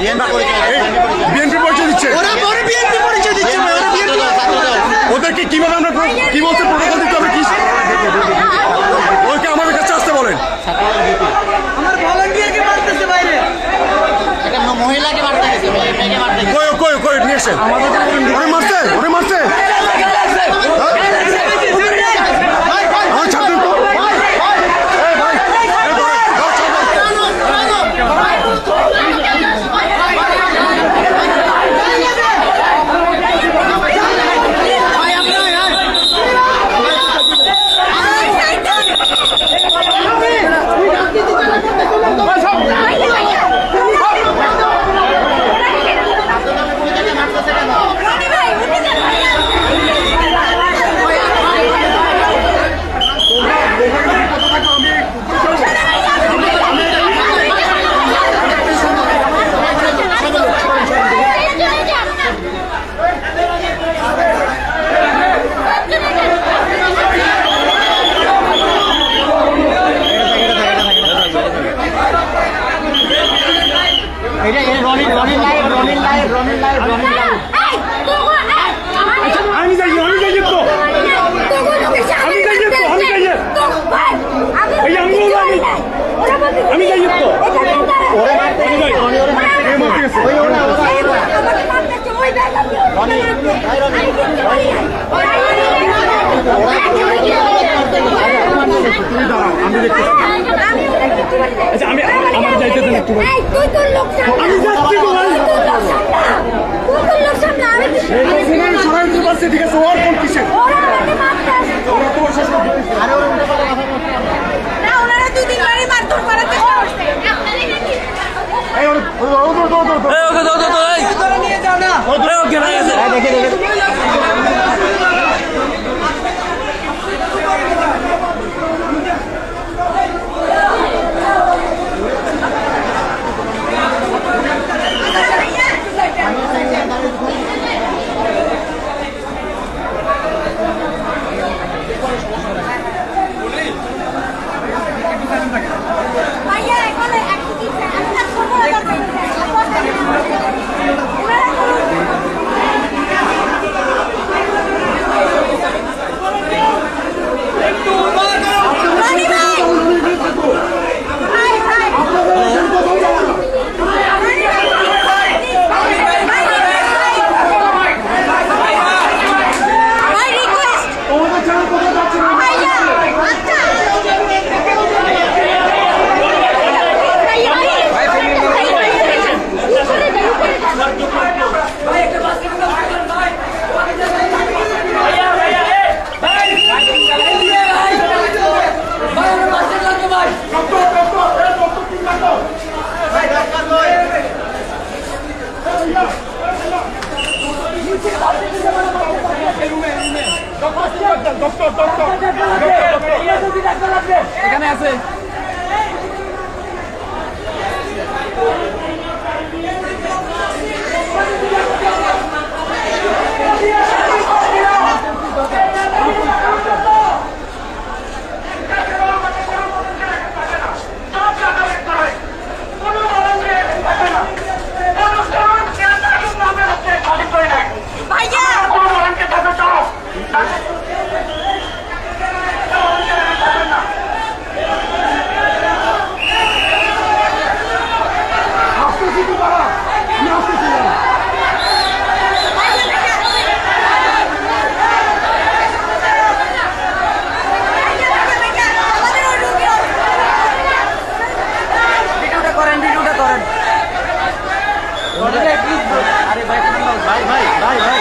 BNP পরিচয় দিচ্ছে। ওরা পরে বিএনপি পরিচয় দিচ্ছে ভাই, ওরা বিএনপি ওদেরকে কীভাবে আমরা কি বলতে প্রোটোকল দিতে হবে কি? ওকে আমাদের কাছে আসতে বলেন। আমার ভলান্টিয়ারকে মারতেছে বাইরে? একটা মহিলাকে মারতে গেছে মেয়েকে মারতে গেছে। কই কই কই নিয়ে আমাদের ওরে মারছে ওরে মারছে আমার ছাড় দিন তো এই ভাই, এই ধরেন, দাও, ছাড় দাও। এটা এটা রনির রনির লাইভ রনির লাইভ রনির লাইভ রনির লাইভ আমি যাই আমি যাই তো আমি যাই তো আমি যাই এই আমি আমি আমি যাই তো ওরে আমি যাই এই মারতে গেছে ওই ওরা ওরা আচ্ছা আমি আমার যাইতে দেন একটু ভাই। তুই তোর লোক আমি যাচ্ছি তো ভাই। তুই তোর লোক সামলা। আমি এই তো পারছে ঠিক আছে ওর কোন কিসের? ওরা আমাকে মারতে আসছে। ওরা তোমার শেষ আরে ওরা উল্টো পাল্টা কথা না ওনারা দুই দিন বাড়ি মারধর করার চেষ্টা করছে। এই ওরে ওরে ওরে ওরে ওরে ওরে ধরে নিয়ে যাও না দেখে দেখে ভাইয়া এখানে একটু কি একটা খবর আছে ওনারা রানী ভাই হাই হাই ভাই রিকোয়েস্ট তোমাদের ছেড়ে কোথাও যাচ্ছে না ভাইয়া আচ্ছা এখানে আছে ভাইয়া ভিডিওটা করেন ভিডিওটা করেন আরে ভাই ভাই ভাই ভাই ভাই ভাই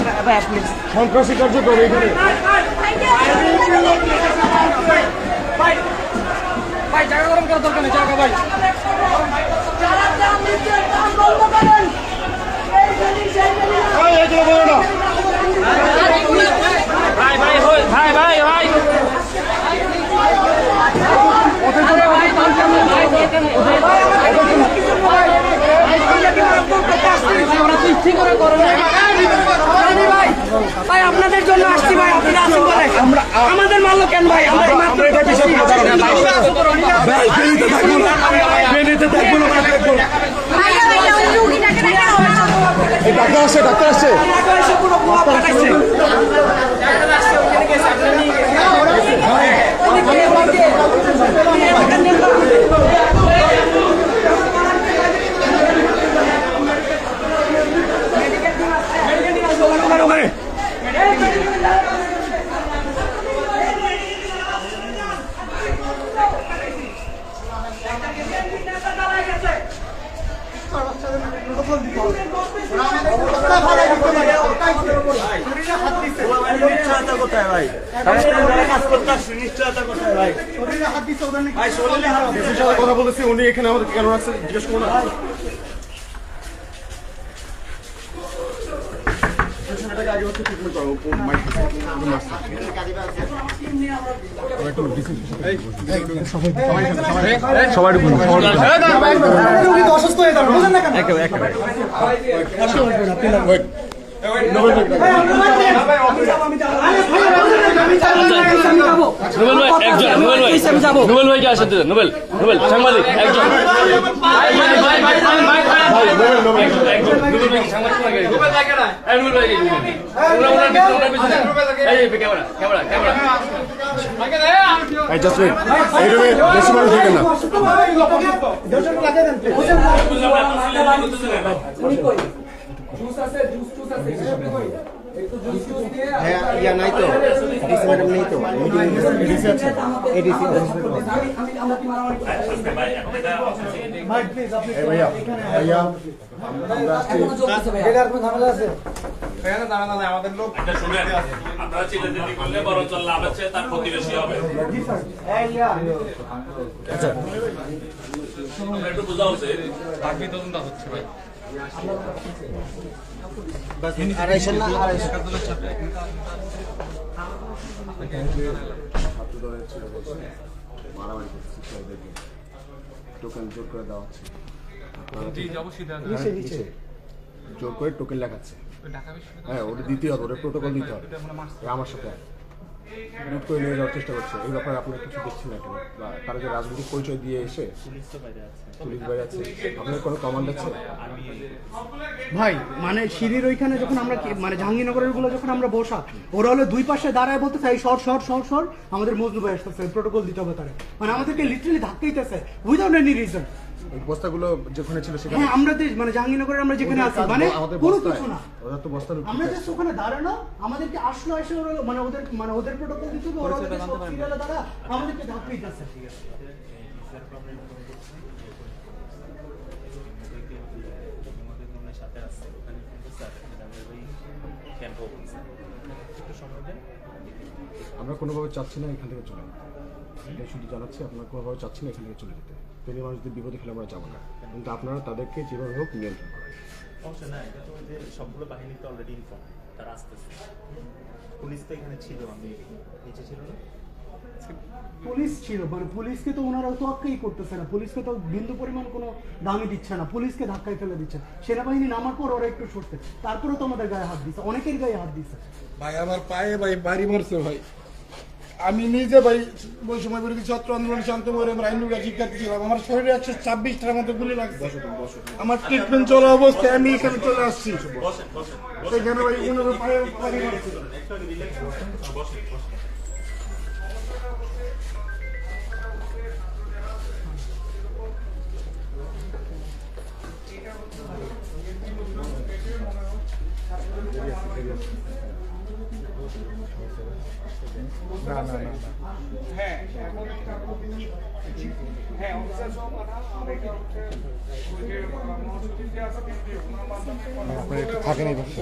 আপনি সন্ত্রাসী কার্যক্রম এখানে ভাই জায়গা গরম করার দরকার নেই জায়গা ভাই। এগুলো বলো না ভাই ভাই ভাই ভাই ভাই ওদের জন্য- ঠিক করে ভাই আপনাদের জন্য আসছি ভাই আপনারা আসুন বলে আমাদের মারলো কেন ভাই আমরা মাত্র আমরা এটা কিসের কথা ভাই বেরিতে সাথে কথা বলতেছি উনি এখানে আমাদের কেন রাখছে জিজ্ঞেস করুন সবাই নোবেল ভাই একজন নোবেল ভাই নোবেল ভাইকে আসতে দেন নোবেল নোবেল সাংবাদিক একজন না ইয়া নাই তো ডিসি ম্যাডাম নেই তো ডিসি আছে এই ভাইয়া ভাইয়া আমরা আসছি এটা শুনেন আপনারা চিল্লাচিল্লি করলে বরঞ্চ লাভ হচ্ছে তার ক্ষতি বেশি হবে আমরা একটু বোঝা উচিত আড়াইশো না আড়াইশো। ছাত্র দলের বলছে মারামারি করছে টোকেন জোর করে দেওয়া হচ্ছে। জোর করে টোকেন লেখাচ্ছে। হ্যাঁ ওটা দিতে হবে ওটা প্রোটোকল দিতে হবে। আমার সাথে। লুট করে নিয়ে যাওয়ার চেষ্টা করছে। এই ব্যাপারে আপনারা কিছু দেখছেন না কেন বা তারা যে রাজনৈতিক পরিচয় দিয়ে এসে পুলিশ বাইরে আছে। আপনার কোনো কমান্ড আছে? ভাই মানে সিঁড়ির ওইখানে যখন আমরা মানে জাহাঙ্গীরনগরেরগুলো যখন আমরা বসা, ওরা হলো দুই পাশে দাঁড়ায় বলতে চাই শর্ট শর্ট শর্ট শর্ট আমাদের মজলু ভাই আসতেছে প্রোটোকল দিতে হবে তারা। মানে আমাদেরকে লিটারালি ধাক্কাইতেছে উইদাউট এনি রিজন বস্তাগুলো যেখানে ছিল সেখানে হ্যাঁ আমরা যে- মানে জাহাঙ্গীরনগরে আমরা যেখানে আছি মানে কোনো কিছু না। ওরা তো বস্তা আমরা জাস্ট ওখানে দাঁড়ানো আমাদেরকে আসলো এসে ওরা মানে ওদের মানে ওদের প্রোটোকল দিতে ওরা ওদের সব দাঁড়া আমাদেরকে ধাক্কাইতেছে আমরা কোনোভাবে চাচ্ছি না এখান থেকে চলে যেতে শুধু জানাচ্ছি আপনারা কোনোভাবে চাচ্ছি না এখান থেকে চলে যেতে। ফেনী মানুষদের বিপদে ফেলে আমরা যাব না। কিন্তু আপনারা তাদেরকে যেভাবে হোক নিয়ন্ত্রণ করেন। সমস্যা না এটা তো ওদের সবগুলো বাহিনী তো অলরেডি ইনফর্ম তারা আসতেছে। পুলিশ তো এখানে ছিল আমি নিচে ছিল না। পুলিশ ছিল মানে পুলিশকে তো ওনারা তো আক্কাই করতেছে না। পুলিশকে তো বিন্দু পরিমাণ কোনো দামই দিচ্ছে না। পুলিশকে ধাক্কায় ফেলে দিচ্ছে। সেনাবাহিনী নামার পর ওরা একটু সরতে তারপরেও তো আমাদের গায়ে হাত দিচ্ছে অনেকের গায়ে হাত দিচ্ছে ভাই আমার পায়ে ভাই বাড়ি মারছে ভাই। আমি নিজে ভাই ওই সময় বলেছি ছাত্র আন্দোলন শান্ত করে আমরা আইনুরা শিক্ষার্থী ছিলাম আমার শরীরে একশো ছাব্বিশটার মতো গুলি লাগছে। আমার ট্রিটমেন্ট চলা অবস্থায় আমি এখানে চলে আসছি। সেখানে ভাই উনার পায়ে থাকেন এই পাশে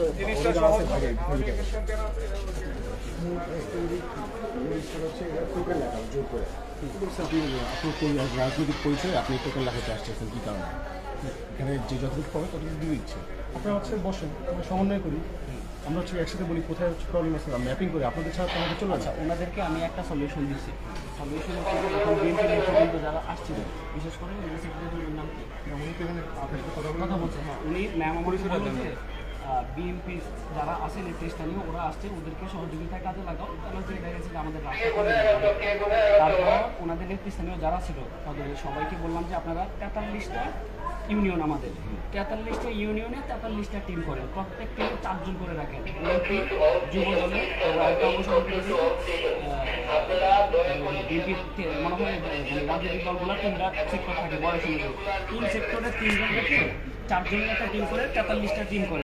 আপনি কোন রাজনৈতিক পরিচয় আপনি টোকেন লাগাতে আসছেন কি কারণে এখানে যে যতটুকু পাবে ততটুকু দিয়ে দিচ্ছে আপনারা হচ্ছে বসেন আমরা সমন্বয় করি। আমরা হচ্ছে একসাথে বলি কোথায় হচ্ছে প্রবলেম আছে ম্যাপিং করে। আপনাদের ছাড়া তো আমাদের চলে আচ্ছা ওনাদেরকে আমি একটা সলিউশন দিচ্ছি। সলিউশন হচ্ছে যে এখন বিএনপি পর্যন্ত যারা আসছিল বিশেষ করে নাম কি? কথা বলছে হ্যাঁ উনি ম্যাম আমার বলছে বিএনপি যারা আছে নেতৃস্থানীয় ওরা আসছে ওদেরকে সহযোগিতায় কাজে লাগাও। তাহলে হচ্ছে দেখা গেছে আমাদের। তারপর ওনাদের নেতৃস্থানীয় যারা ছিল তাদের সবাইকে বললাম যে আপনারা তেতাল্লিশটা ইউনিয়ন আমাদের তেতাল্লিশটা ইউনিয়নে তেতাল্লিশটা টিম করেন। প্রত্যেক টিমে চারজন করে রাখেন। যুব দলে মনে হয় মানে রাজনৈতিক দলগুলো তিনটা সেক্টর থাকে বয়স অনুযায়ী তিন সেক্টরে তিনজন চারজনের একটা টিম করে তেতাল্লিশটা টিম করে।